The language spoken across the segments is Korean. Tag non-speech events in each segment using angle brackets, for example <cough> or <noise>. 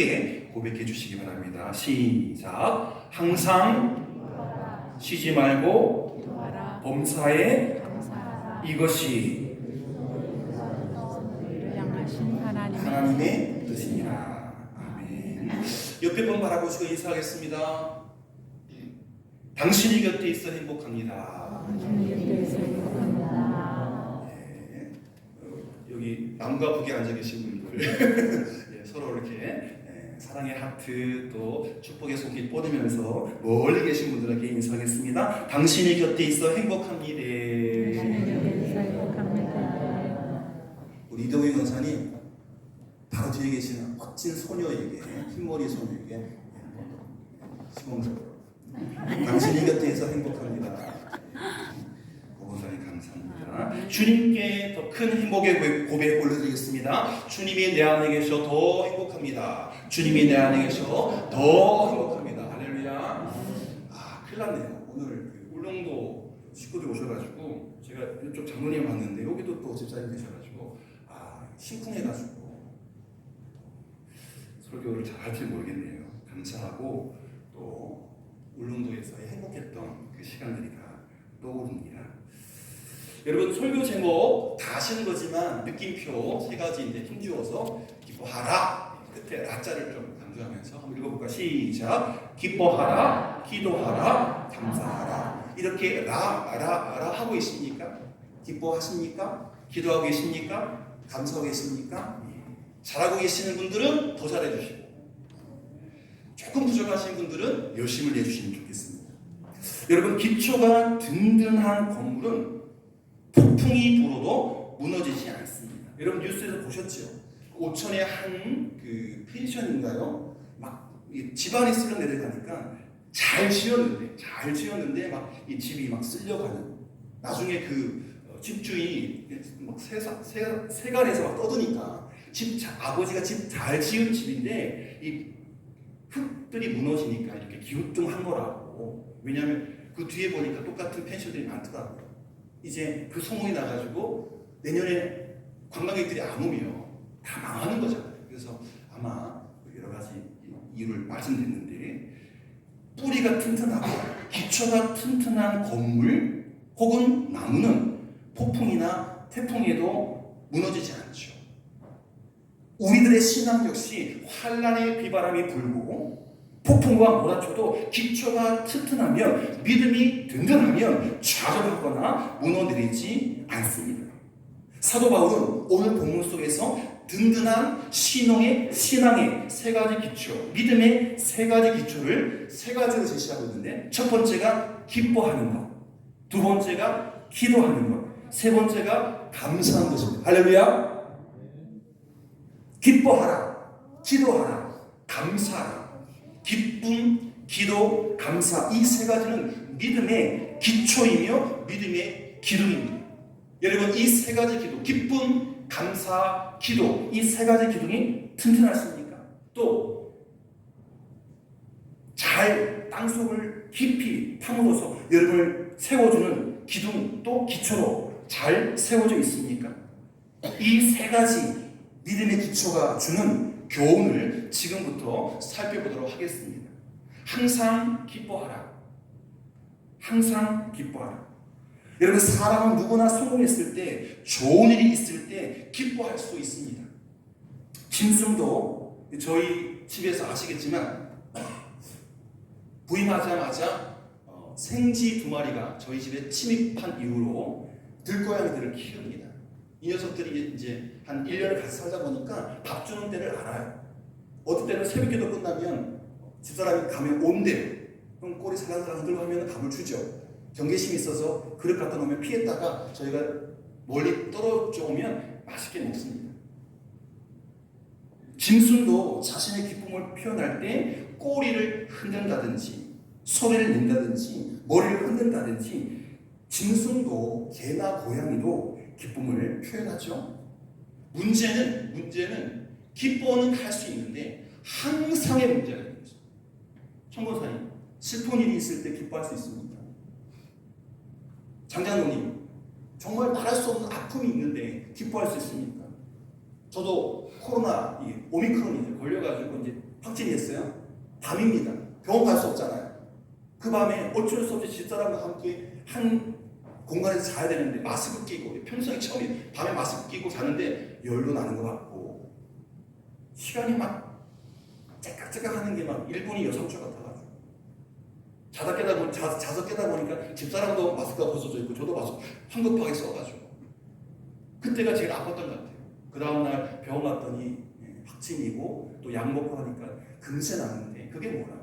크게 고백해 주시기 바랍니다. 시작. 항상 쉬지 말고 범사에 이것이 하나님의 뜻이니라. 아멘. 옆에 분 바라보시고 인사하겠습니다. 당신이 곁에 있어 행복합니다. 네. 어, 여기 남과 북에 앉아 계신 분들 <laughs> 예, 서로 이렇게 예, 사랑의 하트 또 축복의 손길 뻗으면서 멀리 계신 분들에게 인사하겠습니다. 당신이 곁에 있어 행복합니다. 우리 이동희 권사님 바로 뒤에 계시는 멋진 소녀에게 흰머리 소녀에게 시공적으로 당신이 곁에 있어 행복합니다. 감사합니다. 주님께 더 큰 행복의 고백- 고백 올려드리겠습니다. 주님이 내 안에 계셔 더 행복합니다. 주님이 내 안에 계셔 더 행복합니다. 할렐루야. 아 큰일 났네요. 오늘 그 울릉도 식구들 오셔가지고 제가 이쪽 장로님 왔는데 여기도 또 집사님 계셔가지고 아 심쿵해가지고 설교를 잘 할지 모르겠네요. 감사하고 또 울릉도에서의 행복했던 그 시간들이 다 떠오릅니다. 여러분 설교 제목 다 아시는 거지만 느낌표 세 가지인데 힘주어서 기뻐하라 끝에 라자를 좀 강조하면서 한번 읽어볼까 시작 기뻐하라 기도하라 감사하라 이렇게 라라 라 하고 있습니까? 기뻐하십니까? 기도하고 계십니까? 감사하고 계십니까? 잘하고 계시는 분들은 더 잘해주시고 조금 부족하신 분들은 열심을 내주시면 좋겠습니다. 여러분 기초가 든든한 건물은 폭풍이 불어도 무너지지 않습니다. 여러분 뉴스에서 보셨죠? 오천의 한 그 펜션인가요? 막이 집안이 쓸려 내려가니까 잘 지었는데 잘 지었는데 막 이 집이 막 쓸려가는 나중에 그 어, 집주인이 막 세사, 세, 세간에서 막 떠드니까 집 자- 아버지가 집 잘 지은 집인데 이 흙들이 무너지니까 이렇게 기우뚱한 거라고 왜냐하면 그 뒤에 보니까 똑같은 펜션들이 많더라고요. 이제 그 소문이 나가지고 내년에 관광객들이 안 오면 다 망하는 거잖아요. 그래서 아마 여러 가지 이유를 말씀드렸는데 뿌리가 튼튼하고 기초가 튼튼한 건물 혹은 나무는 폭풍이나 태풍에도 무너지지 않죠. 우리들의 신앙 역시 환란의 비바람이 불고 폭풍과 몰아쳐도 기초가 튼튼하면 믿음이 든든하면 좌절하거나 무너내리지 않습니다. 사도 바울은 오늘 본문 속에서 든든한 신앙의 신앙의 세 가지 기초, 믿음의 세 가지 기초를 세 가지로 제시하고 있는데 첫 번째가 기뻐하는 것, 두 번째가 기도하는 것, 세 번째가 감사하는 것입니다. 할렐루야. 기뻐하라, 기도하라, 감사하라. 기쁨, 기도, 감사 이 세 가지는 믿음의 기초이며 믿음의 기둥입니다. 여러분 이 세 가지 기도, 기쁨, 감사, 기도 이 세 가지 기둥이 튼튼하십니까? 또 잘 땅속을 깊이 파묻어서 여러분을 세워주는 기둥 또 기초로 잘 세워져 있습니까? 이 세 가지 믿음의 기초가 주는 교훈을 지금부터 살펴보도록 하겠습니다. 항상 기뻐하라. 항상 기뻐하라. 여러분 사람은 누구나 성공했을 때 좋은 일이 있을 때 기뻐할 수 있습니다. 짐승도 저희 집에서 아시겠지만 부임하자마자 어, 생쥐 두 마리가 저희 집에 침입한 이후로 들고양이들을 키웁니다. 이 녀석들이 이제 한 1년을 같이 살다 보니까 밥 주는 때를 알아요. 어떤 때는 새벽기도 끝나면 집사람이 가면 온대요. 그럼 꼬리 살랑살랑 들고 하면 밥을 주죠. 경계심이 있어서 그릇 갖다 놓으면 피했다가 저희가 멀리 떨어져 오면 맛있게 먹습니다. 짐승도 자신의 기쁨을 표현할 때 꼬리를 흔든다든지 소리를 낸다든지 머리를 흔든다든지 짐승도 개나 고양이도 기쁨을 표현하죠. 문제는 문제는 기뻐는 할 수 있는데 항상의 문제가 있는 거죠. 청고사님 슬픈 일이 있을 때 기뻐할 수 있습니까? 장장로님 정말 말할 수 없는 아픔이 있는데 기뻐할 수 있습니까? 저도 코로나 이 오미크론이 걸려가지고 이제 확진이 했어요. 밤입니다. 병원 갈 수 없잖아요. 그 밤에 어쩔 수 없이 집사람과 함께 한 공간에서 자야 되는데 마스크 끼고 평소에 처음에 밤에 마스크 끼고 자는데 열도 나는 것 같고 시간이 막 째깍째깍 하는 게막 일본이 여성주 같아가지고 자다 깨다 보니 자, 자서 깨다 보니까 집사람도 마스크가 벗어져 있고 저도 마스크 황급하게 써가지고 그때가 제일 아팠던 것 같아요. 그 다음날 병원 갔더니 예, 확진이고 또 약 먹고 하니까 금세 나는데 그게 뭐라?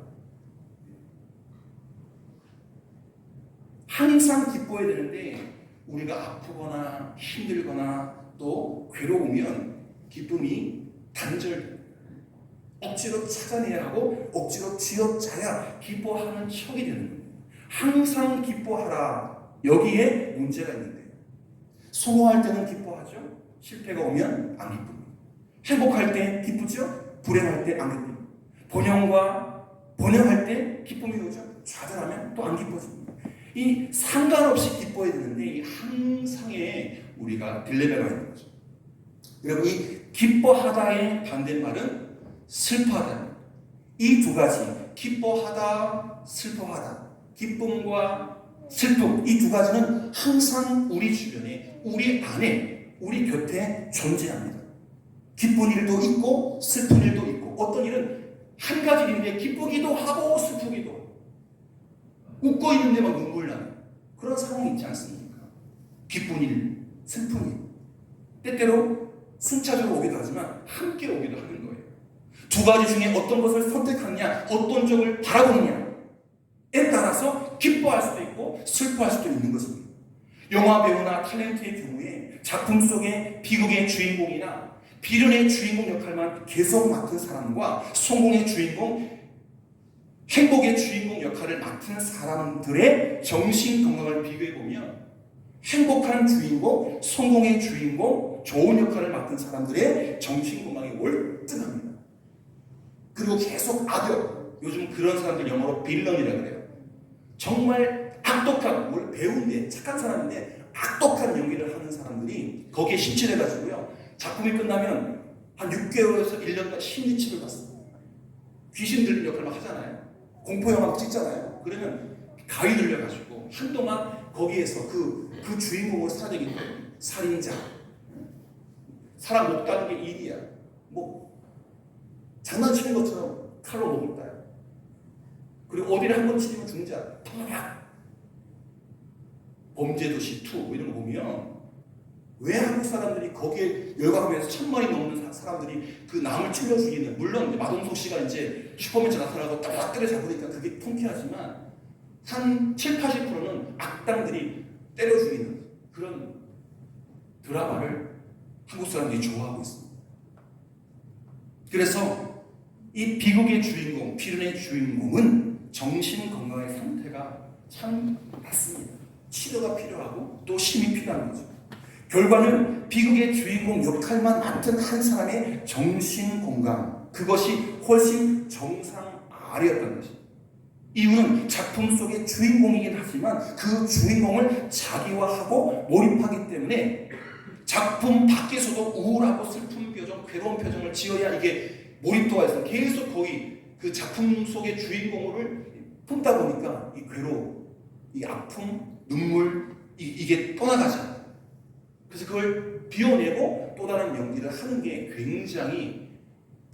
항상 기뻐해야 되는데 우리가 아프거나 힘들거나 또 괴로우면 기쁨이 단절돼요. 억지로 찾아내야 하고 억지로 쥐어짜야 기뻐하는 척이 되는. 항상 기뻐하라. 여기에 문제가 있는데요. 성공할 때는 기뻐하죠. 실패가 오면 안 기쁩니다. 행복할 때 기쁘죠. 불행할 때 안 기쁩니다. 번영과 번영할 때 기쁨이 오죠. 좌절하면 또 안 기뻐집니다. 이 상관없이 기뻐야 되는데 이 항상에 우리가 딜레마가 있는 거죠. 여러분 이 기뻐하다의 반대말은 슬퍼하다. 이 두 가지 기뻐하다, 슬퍼하다, 기쁨과 슬픔 이 두 가지는 항상 우리 주변에, 우리 안에, 우리 곁에 존재합니다. 기쁜 일도 있고 슬픈 일도 있고 어떤 일은 한 가지 일인데 기쁘기도 하고 슬프기도 웃고 있는데 막 눈물 나는 그런 상황이 있지 않습니까? 기쁜 일, 슬픈 일 때때로 순차적으로 오기도 하지만 함께 오기도 하는 거예요. 두 가지 중에 어떤 것을 선택하느냐, 어떤 쪽을 바라보느냐에 따라서 기뻐할 수도 있고 슬퍼할 수도 있는 것입니다. 영화 배우나 탤런트의 경우에 작품 속의 비극의 주인공이나 비련의 주인공 역할만 계속 맡은 사람과 성공의 주인공, 행복의 주인공 역할을 맡은 사람들의 정신 건강을 비교해 보면 행복한 주인공, 성공의 주인공, 좋은 역할을 맡은 사람들의 정신 건강이 월등합니다. 그리고 계속 악역, 요즘 그런 사람들 영어로 빌런이라 그래요. 정말 악독한, 뭘 배우인데 착한 사람인데 악독한 연기를 하는 사람들이 거기에 심취해가지고요. 작품이 끝나면 한 6개월에서 1년간 심리치를 받습니다. 귀신 들린 역할 막 하잖아요. 공포영화 막 찍잖아요. 그러면 가위 들려가지고 한동안 거기에서 그, 그 주인공을 살아내기 때문에 살인자, 사람 못 가는 게 일이야. 뭐 장난치는 것처럼 칼로 목을 따요. 그리고 어디를 한 번 치면 중자, 팍! 범죄도시 2 이런 거 보면 왜 한국 사람들이 거기에 열광하면서 천만이 넘는 사- 사람들이 그 남을 찔러 죽이는 물론 마동석 씨가 이제 슈퍼맨처 나타나고 딱 때려 잡으니까 그게 통쾌하지만 한 7, 80%는 악당들이 때려 죽이는 그런 드라마를 한국 사람들이 좋아하고 있습니다. 그래서 이 비극의 주인공, 비련의 주인공은 정신 건강의 상태가 참 낮습니다. 치료가 필요하고 또 힘이 필요한 거죠. 결과는 비극의 주인공 역할만 맡은 한 사람의 정신 건강, 그것이 훨씬 정상 아래였던 것입니다. 이유는 작품 속의 주인공이긴 하지만 그 주인공을 자기화하고 몰입하기 때문에 작품 밖에서도 우울하고 슬픈 표정, 괴로운 표정을 지어야 이게 몰입도가 있어 계속 거의 그 작품 속의 주인공을 품다 보니까 이 괴로움, 이 아픔, 눈물 이, 이게 떠나가지 않아요. 그래서 그걸 비워내고 또 다른 연기를 하는 게 굉장히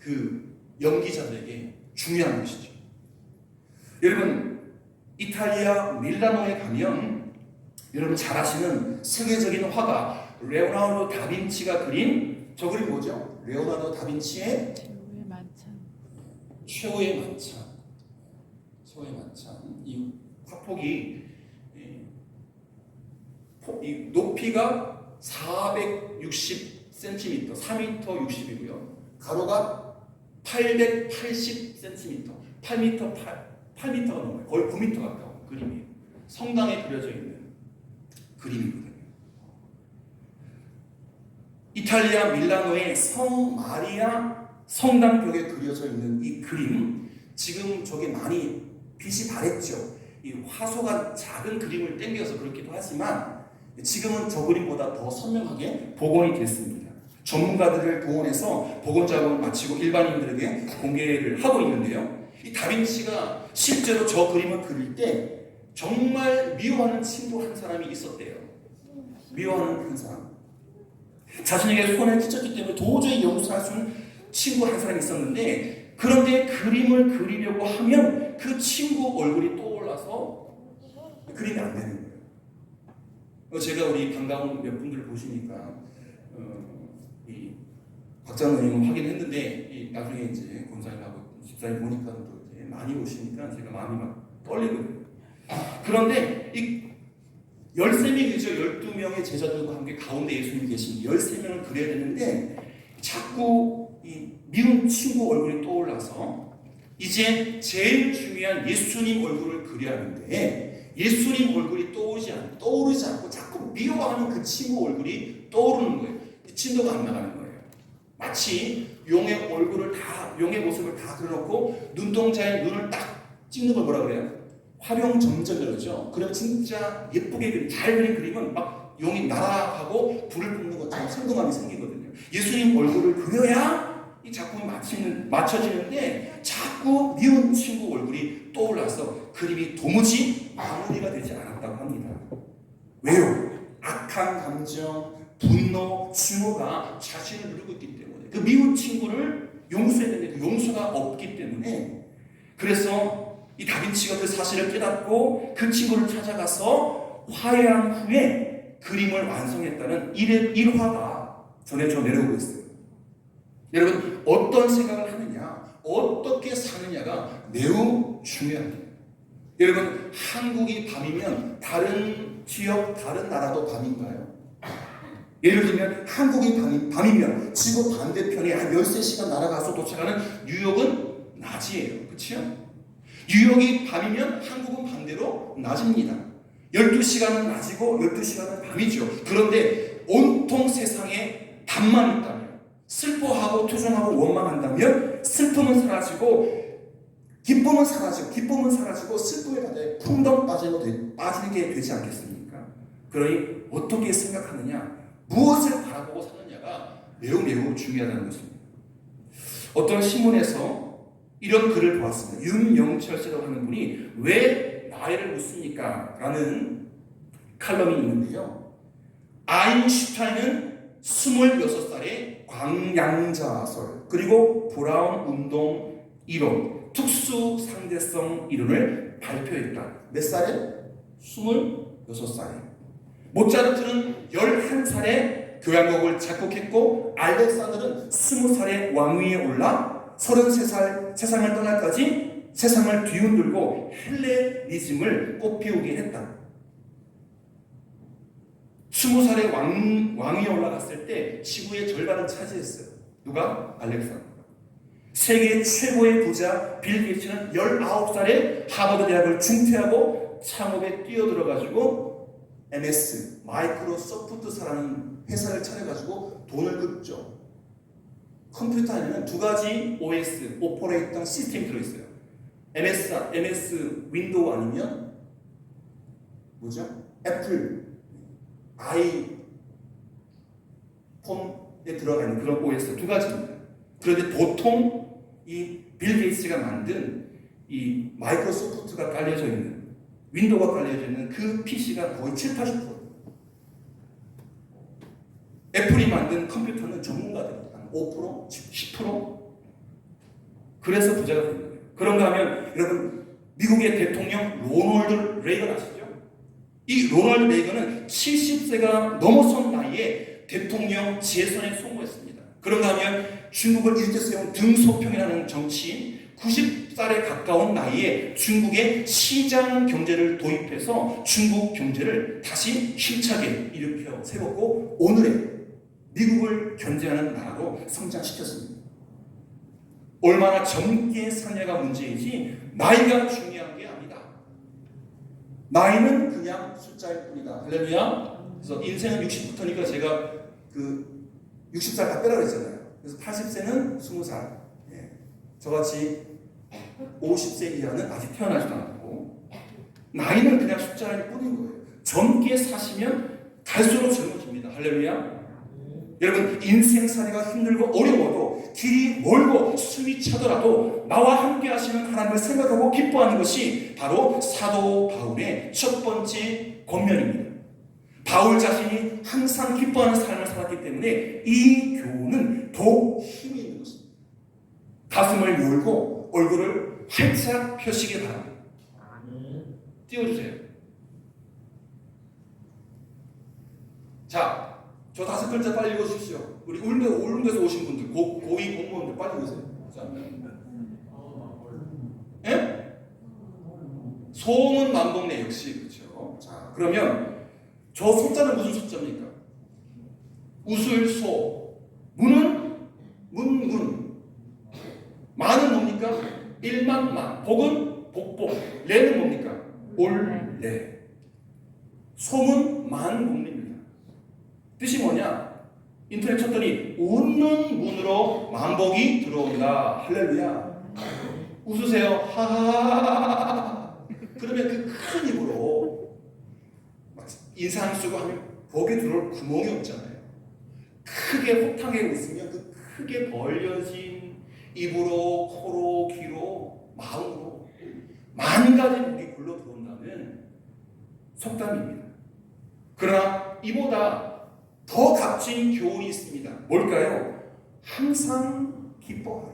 그 연기자들에게 중요한 것이죠. 여러분 이탈리아 밀라노에 가면 여러분 잘 아시는 세계적인 화가 레오나르도 다빈치가 그린 저 그림 뭐죠? 레오나르도 다빈치의 최후의 만찬. 최후의 만찬. 최후의 만찬. 이 화폭이 예, 폭- 이 높이가 460cm, 4m 60이고요. 가로가 880cm, 8m 8, 8m가 넘어요. 거의 9m 가까운 그림이에요. 성당에 그려져 있는 그림이거든요. 이탈리아 밀라노의 성 마리아 성당 벽에 그려져 있는 이 그림 지금 저게 많이 빛이 바랬죠. 이 화소가 작은 그림을 땡겨서 그렇기도 하지만 지금은 저 그림보다 더 선명하게 복원이 됐습니다. 전문가들을 동원해서 복원 작업을 마치고 일반인들에게 공개를 하고 있는데요. 이 다빈치가 실제로 저 그림을 그릴 때 정말 미워하는 친구 한 사람이 있었대요. 미워하는 한 사람. 자신에게 손을 끼쳤기 때문에 도저히 용서할 수 없는 친구 한 사람이 있었는데 그런데 그림을 그리려고 하면 그 친구 얼굴이 떠올라서 그림이 안 되는 거예요. 어, 제가 우리 반가운 몇 분들 보시니까 어, 이 박장로님을 확인했는데 이 나중에 이제 권사님하고 집사님 보니까 또 이제 많이 오시니까 제가 마음이 막 떨리거든요. 그런데 이 13명이 죠. 12명의 제자들과 함께 가운데 예수님 계신 13명을 그려야 되는데 자꾸 이 미운 친구 얼굴이 떠올라서 이제 제일 중요한 예수님 얼굴을 그려야 하는데 예수님 얼굴이 떠오르지 않, 떠오르지 않고 자꾸 미워하는 그 친구 얼굴이 떠오르는 거예요. 진도가 안 나가는 거예요. 마치 용의 얼굴을 다 용의 모습을 다 그려놓고 눈동자에 눈을 딱 찍는 걸 뭐라 그래요? 활용 점점 그러죠. 그럼 진짜 예쁘게 잘 그린 그림은 막 용이 날아가고 불을 뿜는 것처럼 생동감이 생기거든요. 예수님 얼굴을 그려야 이 작품이 맞히는, 맞춰지는데 자꾸 미운 친구 얼굴이 떠올라서 그림이 도무지 마무리가 되지 않았다고 합니다. 왜요? 악한 감정, 분노, 증오가 자신을 누르고 있기 그 미운 친구를 용서해야 되는데 그 용서가 없기 때문에 그래서 이 다빈치가 그 사실을 깨닫고 그 친구를 찾아가서 화해한 후에 그림을 완성했다는 일, 일화가 전해져 내려오고 있어요. 여러분 어떤 생각을 하느냐, 어떻게 사느냐가 매우 중요합니다. 여러분 한국이 밤이면 다른 지역, 다른 나라도 밤인가요? 예를 들면 한국이 밤이, 밤이 면 지구 반대편에 한 13시간 날아가서 도착하는 뉴욕은 낮이에요. 그렇죠? 뉴욕이 밤이면 한국은 반대로 낮입니다. 12시간은 낮이고 12시간은 밤이죠. 그런데 온통 세상에 답만 있다면 슬퍼하고 투정하고 원망한다면 슬픔은 사라지고 기쁨은 사라지고 기쁨은 사라지고 슬픔의 바다에 풍덩 빠지게 되지 않겠습니까? 그러니 어떻게 생각하느냐 무엇을 바라보고 사느냐가 매우 매우 중요하다는 것입니다. 어떤 신문에서 이런 글을 보았습니다. 윤영철 씨라고 하는 분이 왜 나이를 묻습니까? 라는 칼럼이 있는데요. 아인슈타인은 26살에 광양자설 그리고 브라운 운동 이론 특수 상대성 이론을 발표했다. 몇 살에? 26살에. 모차르트는 11살에 교향곡을 작곡했고 알렉산더는 20살에 왕위에 올라 33살 세상을 떠날까지 세상을 뒤흔들고 헬레니즘을 꽃피우게 했다. 20살에 왕, 왕위에 올라갔을 때 지구의 절반을 차지했어요. 누가? 알렉산더. 세계 최고의 부자 빌 게이츠는 19살에 하버드 대학을 중퇴하고 창업에 뛰어들어가지고 MS 마이크로소프트사라는 회사를 차려가지고 돈을 긁죠. 컴퓨터 안에는 두 가지 OS 오퍼레이팅 시스템이 들어있어요. MS MS 윈도우 아니면 뭐죠? 애플 아이폰에 들어가는 그런 OS 두 가지입니다. 그런데 보통 이 빌 게이츠가 만든 이 마이크로소프트가 깔려져 있는 윈도우가 깔려져 있는 그 PC가 거의 7, 80%. 애플이 만든 컴퓨터는 전문가들이 한 5%, 10%. 그래서 부자가 된 거예요. 그런가 하면 여러분 미국의 대통령 로널드 레이건 아시죠? 이 로널드 레이건은 70세가 넘어선 나이에 대통령 지혜선에 성공했습니다. 그런가 하면 중국을 일으켜 세운 등소평이라는 정치인 90살에 가까운 나이에 중국의 시장 경제를 도입해서 중국 경제를 다시 힘차게 일으켜 세웠고 오늘의 미국을 견제하는 나라로 성장시켰습니다. 얼마나 젊게 사냐가 문제이지 나이가 중요한 게 아니다. 나이는 그냥 숫자일 뿐이다. 할렐루야. 그래서 인생은 60부터니까 제가 그 60살 다 빼라 그랬잖아요. 그래서 80세는 20살. 예. 저같이 50세 이하는 아직 태어나지도 않았고 나이는 그냥 숫자일 뿐인 거예요. 젊게 사시면 갈수록 젊어집니다. 할렐루야. 여러분 인생살이가 힘들고 어려워도 길이 멀고 숨이 차더라도 나와 함께 하시는 하나님을 생각하고 기뻐하는 것이 바로 사도 바울의 첫 번째 권면입니다. 바울 자신이 항상 기뻐하는 삶을 살았기 때문에 이 교훈은 더욱 힘이 있는 것입니다. 가슴을 열고 얼굴을 활짝 펴시기 바랍니다. 띄워주세요. 자, 저 다섯 글자 빨리 읽어주십시오. 우리 울릉도, 울릉도에서 오신 분들, 고, 고위 공무원들 빨리 읽으세요. 자. 예? 소문 만복네 역시 그렇죠. 자, 그러면 저 소자는 무슨 소자입니까? 웃을 소, 문은 문문? 일만만, 복은 복복, 레는 뭡니까? 올레. 소문 만복립니다. 뜻이 뭐냐? 인터넷 쳤더니 웃는 문으로 만복이 들어온다. 할렐루야. 웃으세요. 하하하하. 그러면 그 큰 입으로 막 인상 쓰고 하면 거기에 들어올 구멍이 없잖아요. 크게 호탕하게 웃으면 그 크게 벌려진 입으로, 코로, 귀로, 마음으로 만 가지 복이 굴러 들어온다는 속담입니다. 그러나 이보다 더 값진 교훈이 있습니다. 뭘까요? 항상 기뻐하라.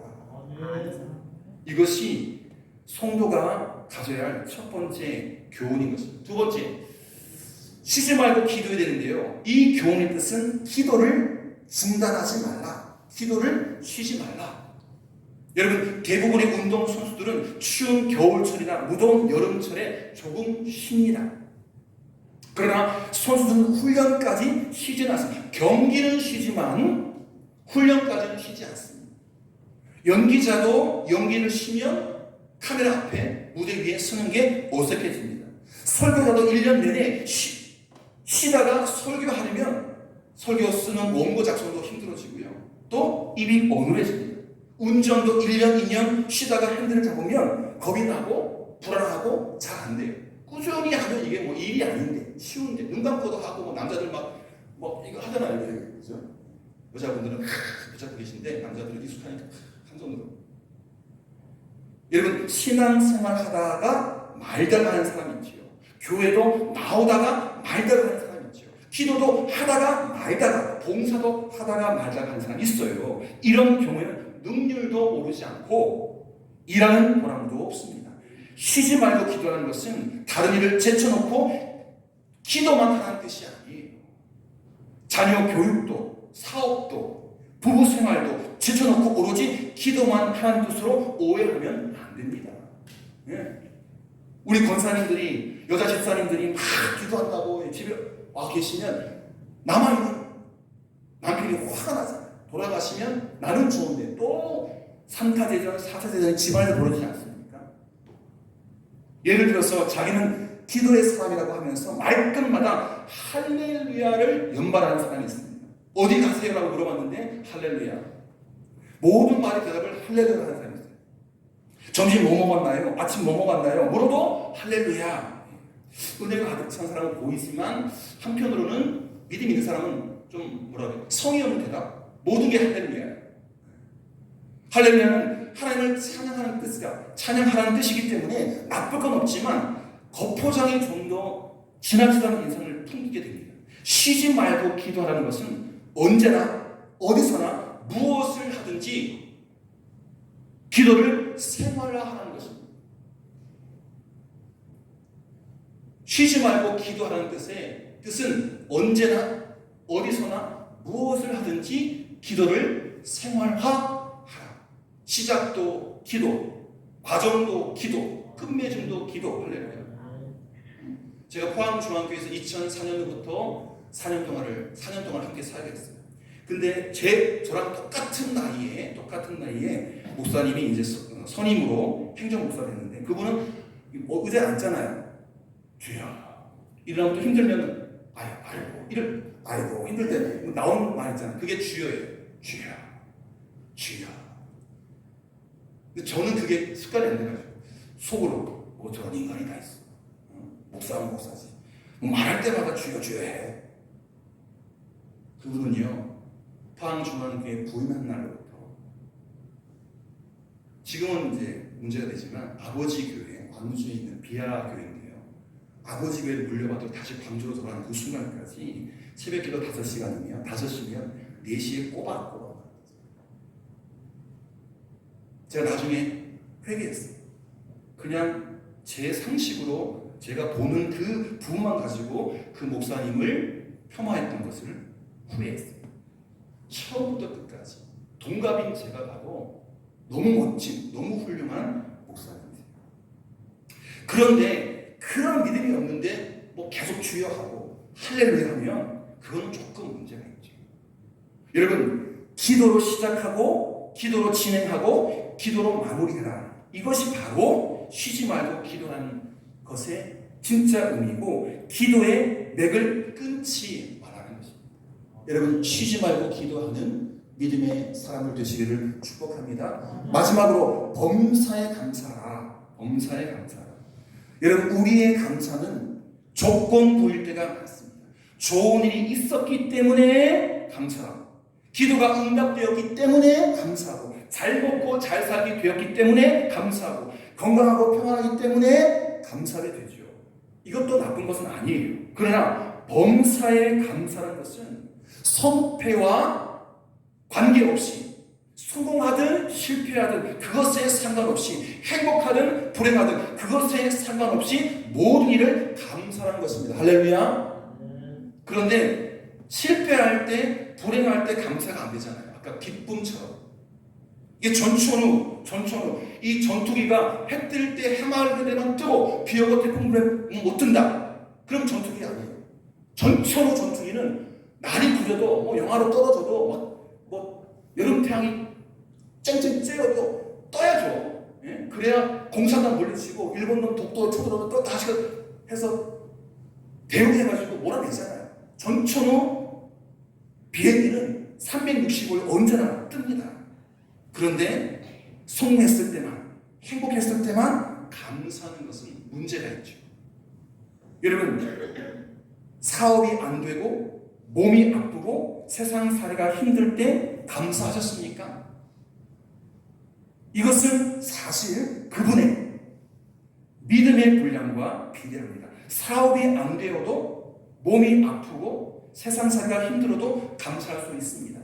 이것이 성도가 가져야 할 첫 번째 교훈인 것입니다. 두 번째, 쉬지 말고 기도해야 되는데요. 이 교훈의 뜻은 기도를 중단하지 말라. 기도를 쉬지 말라. 여러분, 대부분의 운동 선수들은 추운 겨울철이나 무더운 여름철에 조금 쉽니다. 그러나 선수들은 훈련까지 쉬지 않습니다. 경기는 쉬지만 훈련까지는 쉬지 않습니다. 연기자도 연기를 쉬면 카메라 앞에 무대 위에 서는 게 어색해집니다. 설교자도 1년 내내 쉬, 쉬다가 설교하려면 설교 쓰는 원고 작성도 힘들어지고요. 또 입이 어눌해집니다. 운전도 1년, 2년 쉬다가 핸들을 잡으면 겁이 나고 불안하고 잘 안 돼요. 꾸준히 하면 이게 뭐 일이 아닌데 쉬운데 눈 감고도 하고 뭐 남자들 막 뭐 이거 하잖아요. 그죠? 여자분들은 <laughs> 붙잡고 계신데 남자들은 익숙하니까 한 손으로. 여러분 신앙생활 하다가 말다가 하는 사람이 있지요. 교회도 나오다가 말다가 하는 사람이 있지요. 기도도 하다가 말다가 봉사도 하다가 말다가 하는 사람이 있어요. 이런 경우에는 능률도 오르지 않고 일하는 보람도 없습니다. 쉬지 말고 기도하는 것은 다른 일을 제쳐놓고 기도만 하는 뜻이 아니에요. 자녀 교육도 사업도 부부 생활도 제쳐놓고 오로지 기도만 하는 뜻으로 오해하면 안 됩니다. 예. 우리 권사님들이 여자 집사님들이 막 기도한다고 집에 와 계시면 남아있는 남편이 화가 나잖아요. 돌아가시면 나는 좋은데 또 3타 대전, 4타 대전 집안에 벌어지지 않습니까? 예를 들어서 자기는 기도의 사람이라고 하면서 말끝마다 할렐루야를 연발하는 사람이 있습니다. 어디 가세요? 라고 물어봤는데 할렐루야. 모든 말의 대답을 할렐루야 하는 사람이 있어요. 점심 뭐 먹었나요? 아침 뭐 먹었나요? 물어도 할렐루야. 은혜가 가득 찬 사람은 보이지만 한편으로는 믿음 있는 사람은 좀 뭐라 그래 성의 없는 대답. 모든 게 할렐루야. 할렐루야는 하나님을 찬양하는 뜻이다. 찬양하라는 뜻이기 때문에 나쁠 건 없지만 겉포장이 좀 더 지나치다는 인상을 풍기게 됩니다. 쉬지 말고 기도하라는 것은 언제나 어디서나 무엇을 하든지 기도를 생활화하는 것입니다. 쉬지 말고 기도하라는 뜻의 뜻은 언제나 어디서나 무엇을 하든지 기도를 생활화하라. 시작도 기도, 과정도 기도, 끝맺음도 기도 할렐루야. 제가 포항중앙교회에서 2004년부터 4년 동안을 4년 동안 함께 살게 됐어요. 근데 제 저랑 똑같은 나이에 똑같은 나이에 목사님이 이제 서- 선임으로 행정 목사 됐는데 그분은 뭐 의자에 앉잖아요. 주여 일어나면 또 힘들면 아유 아이고 이럴 아이고 힘들 때 나오는 말 있잖아요. 그게 주여예요. 주여 주여. 근데 저는 그게 습관이 안 돼가지고 속으로 뭐 저런 인간이 다 있어. 목사는 목사지. 뭐 말할 때마다 주여 주여 해. 그분은요 포항중앙교회 부임한 날로부터 지금은 이제 문제가 되지만 아버지 교회 광주에 있는 비아 교회인데요. 아버지 교회를 물려받고 다시 광주로 돌아가는 그 순간까지 새벽기도 5시간이면 5시면 4시에 꼬박꼬박 제가 나중에 회개했어요. 그냥 제 상식으로 제가 보는 그 부분만 가지고 그 목사님을 폄하했던 것을 후회했어요. 처음부터 끝까지 동갑인 제가 봐도 너무 멋진, 너무 훌륭한 목사님이세요. 그런데 그런 믿음이 없는데 뭐 계속 주여하고 할렐루야 하면 그건 조금 문제가 있죠. 여러분 기도로 시작하고 기도로 진행하고 기도로 마무리해라. 이것이 바로 쉬지 말고 기도하는 것의 진짜 의미고 기도의 맥을 끊지 말라는 것입니다. 여러분 쉬지 말고 기도하는 믿음의 사람들 되시기를 축복합니다. 마지막으로 범사에 감사라. 범사에 감사라. 여러분 우리의 감사는 조건 부일 때가. 좋은 일이 있었기 때문에 감사하고 기도가 응답되었기 때문에 감사하고 잘 먹고 잘 살게 되었기 때문에 감사하고 건강하고 평안하기 때문에 감사하게 되죠. 이것도 나쁜 것은 아니에요. 그러나 범사에 감사라는 것은 성패와 관계없이 성공하든 실패하든 그것에 상관없이 행복하든 불행하든 그것에 상관없이 모든 일을 감사하는 것입니다. 할렐루야. 그런데 실패할 때 불행할 때 감사가 안 되잖아요. 아까 기쁨처럼 이게 전천후 전천후 이 전투기가 해 뜰 때 해맑을 때만 뜨고 비 오고 태풍 불에 못 뜬다. 그럼 전투기 아니에요. 전천후 전투기는 날이 구려도 뭐 영하로 떨어져도 뭐, 뭐 여름 태양이 쨍쨍 쬐어도 떠야죠. 예? 그래야 공산당 물리치고 일본놈 독도 쳐들어오면 또 다시 해서 대응해가지고 몰아내잖아요. 전천후 비행기는 365일 언제나 뜹니다. 그런데 성공했을 때만 행복했을 때만 감사하는 것은 문제가 있죠. 여러분 사업이 안 되고 몸이 아프고 세상 살이가 힘들 때 감사하셨습니까? 이것은 사실 그분의 믿음의 분량과 비례합니다. 사업이 안 되어도 몸이 아프고 세상 살이가 힘들어도 감사할 수 있습니다.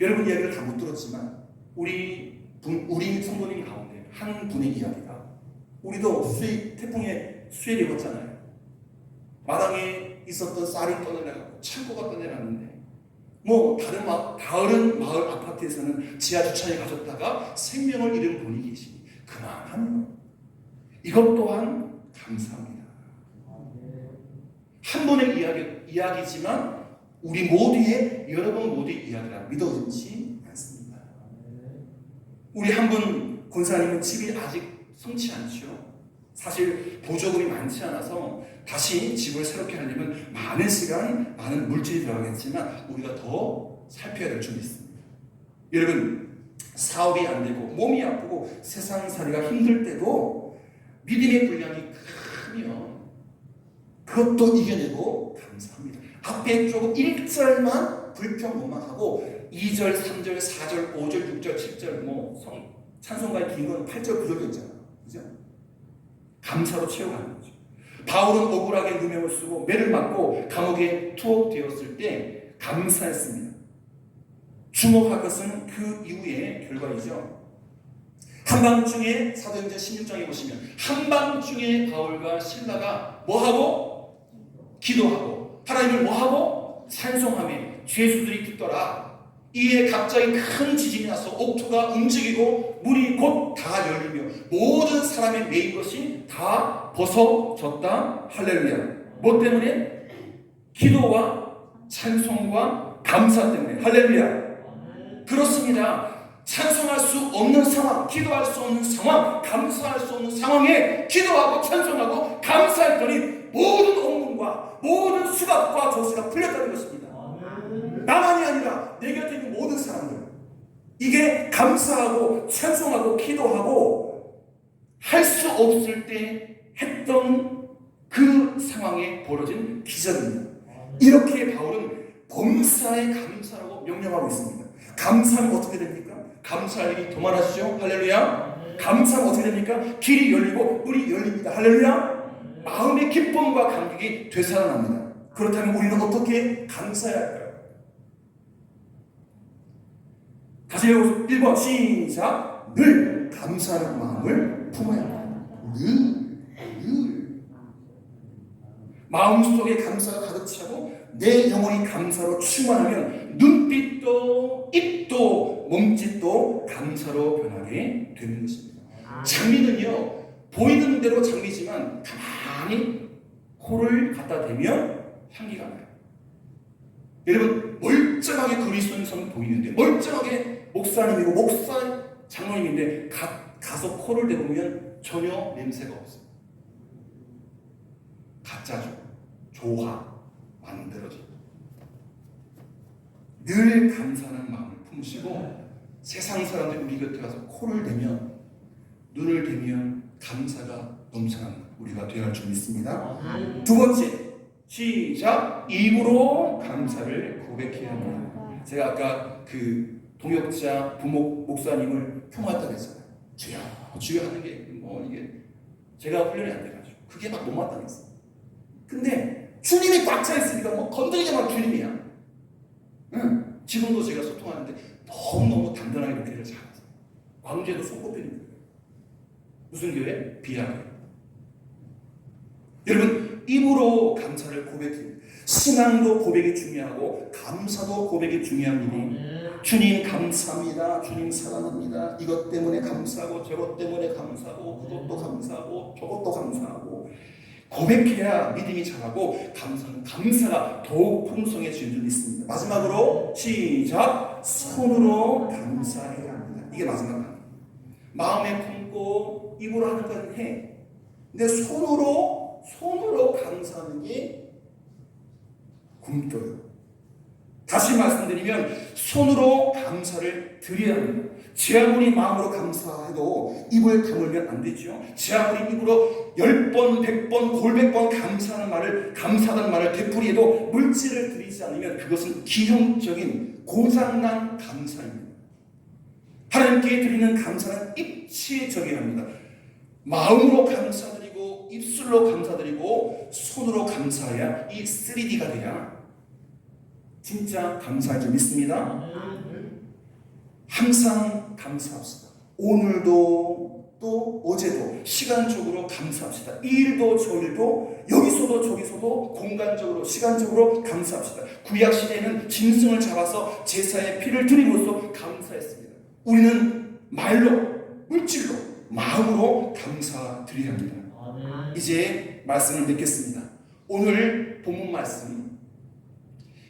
여러분 이야기를 다 못 들었지만 우리 분, 우리 성도님 가운데 한 분의 이야기가 우리도 수해 태풍에 수해를 입었잖아요. 마당에 있었던 쌀이 떠내려가고 창고가 떠내려갔는데 뭐 다른 마, 다른 마을 아파트에서는 지하 주차에 가졌다가 생명을 잃은 분이 계시니 그만하면 이것 또한 감사합니다. 한 번의 이야기, 이야기지만 우리 모두의 여러분 모두의 이야기라 믿어지지 않습니다. 우리 한 분 권사님은 집이 아직 성치 않죠. 사실 보조금이 많지 않아서 다시 집을 새롭게 하려면 많은 시간, 많은 물질이 들어가겠지만 우리가 더 살펴야 될 점이 있습니다. 여러분 사업이 안 되고 몸이 아프고 세상 살이가 힘들 때도 믿음의 분량이 크면 그것도 이겨내고 감사합니다. 앞에 조금 1절만 불평 원망하고 2절, 3절, 4절, 5절, 6절, 7절 뭐 성, 찬송가의 긴건 8절, 9절도 있잖아요. 그죠? 감사로 채워가는 거죠. 바울은 억울하게 누명을 쓰고 매를 맞고 감옥에 투옥되었을 때 감사했습니다. 주목할 것은 그 이후의 결과이죠. 한밤중에 사도행전 16장에 보시면 한밤중에 바울과 신라가 뭐하고? 기도하고 하나님을 뭐하고? 찬송하며 죄수들이 듣더라. 이에 갑자기 큰 지진이 나서 옥토가 움직이고 문이 곧 다 열리며 모든 사람의 메인 것이 다 벗어졌다. 할렐루야. 뭐 때문에? 기도와 찬송과 감사 때문에. 할렐루야. 그렇습니다. 찬송할 수 없는 상황, 기도할 수 없는 상황, 감사할 수 없는 상황에 기도하고 찬송하고 감사했더니 모든 억문과 모든 수갑과 저수가 풀렸다는 것입니다. 나만이 아니라 내 곁에 있는 모든 사람들. 이게 감사하고 찬송하고 기도하고 할 수 없을 때 했던 그 상황에 벌어진 기적입니다. 이렇게 바울은 범사에 감사라고 명령하고 있습니다. 감사하면 어떻게 됩니까? 더 많아지죠. 할렐루야. 감사하면 어떻게 됩니까? 길이 열리고 뿔이 열립니다. 할렐루야. 마음의 기쁨과 감격이 되살아납니다. 그렇다면 우리는 어떻게 감사해야 할까요? 다시 해보세요. 1번 시작. 늘 감사하는 마음을 품어야 합니다. 늘, 늘. 마음속에 감사가 가득 차고 내 영혼이 감사로 충만하면 눈빛도 입도 몸짓도 감사로 변하게 되는 것입니다. 장미는요 보이는 대로 장미지만 가만히 코를 갖다 대면 향기가 나요. 여러분 멀쩡하게 그리스도인처럼 보이는데 멀쩡하게 목사님이고 목사 장로님인데 가, 가서 코를 대보면 전혀 냄새가 없어요. 가짜죠. 조화 만들어져. 늘 감사하는 마음을 품으시고 세상 사람들이 우리 곁에 가서 코를 대면 눈을 대면 감사가 넘쳐나는 우리가 되어야 할 줄 믿습니다. 두 번째 시작 입으로 감사를 고백해야 합니다. 제가 아까 그 동역자 부목 목사님을 평화했다고 했잖아요. 주여 주여 하는 게 뭐 이게 제가 훈련이 안 돼가지고 그게 막 못마땅 했어. 근데 주님이 꽉 차 있으니까 뭐 건드리기만 주님이야. 응. 지금도 제가 소통하는데 너무 너무 단단하게 목회를 잘하세요. 광주에도 거예요. 무슨 교회? 비하교회. 여러분 입으로 감사를 고백해요. 신앙도 고백이 중요하고 감사도 고백이 일이 주님 감사합니다. 주님 사랑합니다. 이것 때문에 감사하고 저것 때문에 감사하고 그것도 감사하고 저것도 감사하고 고백해야 믿음이 자라고 감사는 감사가 더욱 풍성해지는 줄 믿습니다. 마지막으로 시작 손으로 감사해야 합니다. 이게 마지막. 마음에 품고 입으로 하는 건 해. 근데 손으로 손으로 감사하는 게 굶떠요. 다시 말씀드리면 손으로 감사를 드려야 합니다. 제 아무리 마음으로 감사해도 입을 다물면 안 되죠. 제 아무리 입으로 열 번, 백 번, 골백 번 감사하는 말을 감사하다는 말을 되풀이해도 물질을 드리지 않으면 그것은 기형적인 고장난 감사입니다. 하나님께 드리는 감사는 입체적이랍니다. 마음으로 감사드리고 입술로 감사드리고 손으로 감사해야 이 3D가 돼야 진짜 감사할 줄 믿습니다. 항상 감사합시다. 오늘도 또 어제도 시간적으로 감사합시다. 이 일도 저 일도 여기서도 저기서도 공간적으로 시간적으로 감사합시다. 구약 시대에는 짐승을 잡아서 제사에 피를 드림으로써 감사했습니다. 우리는 말로 마음으로 감사드려야 합니다. 이제 말씀을 맺겠습니다. 오늘 본문 말씀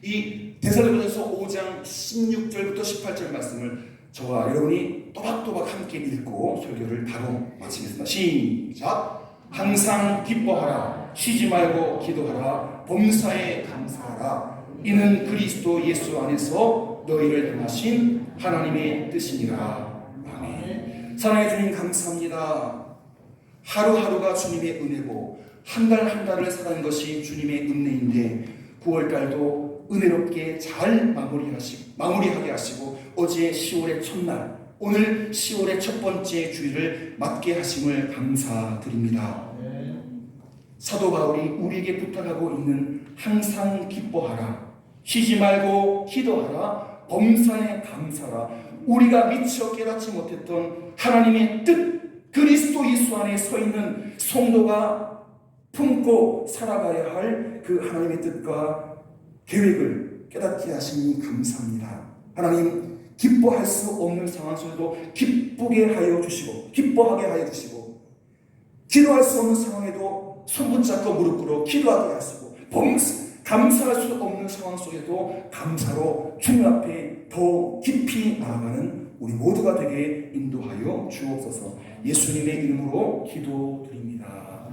이 데살로니가서 5장 16절부터 18절 말씀을 저와 여러분이 또박또박 함께 읽고 설교를 바로 마치겠습니다. 시작. 항상 기뻐하라. 쉬지 말고 기도하라. 범사에 감사하라. 이는 그리스도 예수 안에서 너희를 향하신 하나님의 뜻이니라. 사랑해 주님 감사합니다. 하루하루가 주님의 은혜고 한 달 한 달을 사는 것이 주님의 은혜인데 9월 달도 은혜롭게 잘 마무리하시 마무리하게 하시고 어제 10월의 첫날 오늘 10월의 첫 번째 주일을 맞게 하심을 감사드립니다. 사도 바울이 우리에게 부탁하고 있는 항상 기뻐하라 쉬지 말고 기도하라 범사에 감사라 우리가 미처 깨닫지 못했던 하나님의 뜻 그리스도 예수 안에 서 있는 성도가 품고 살아가야 할 그 하나님의 뜻과 계획을 깨닫게 하시니 감사합니다. 하나님 기뻐할 수 없는 상황 속에도 기쁘게 하여 주시고 기뻐하게 하여 주시고 기도할 수 없는 상황에도 손 붙잡고 무릎 꿇어 기도하게 하시고 범- 감사할 수 상황 속에도 감사로 주님 앞에 더 깊이 나아가는 우리 모두가 되게 인도하여 주옵소서 예수님의 이름으로 기도드립니다.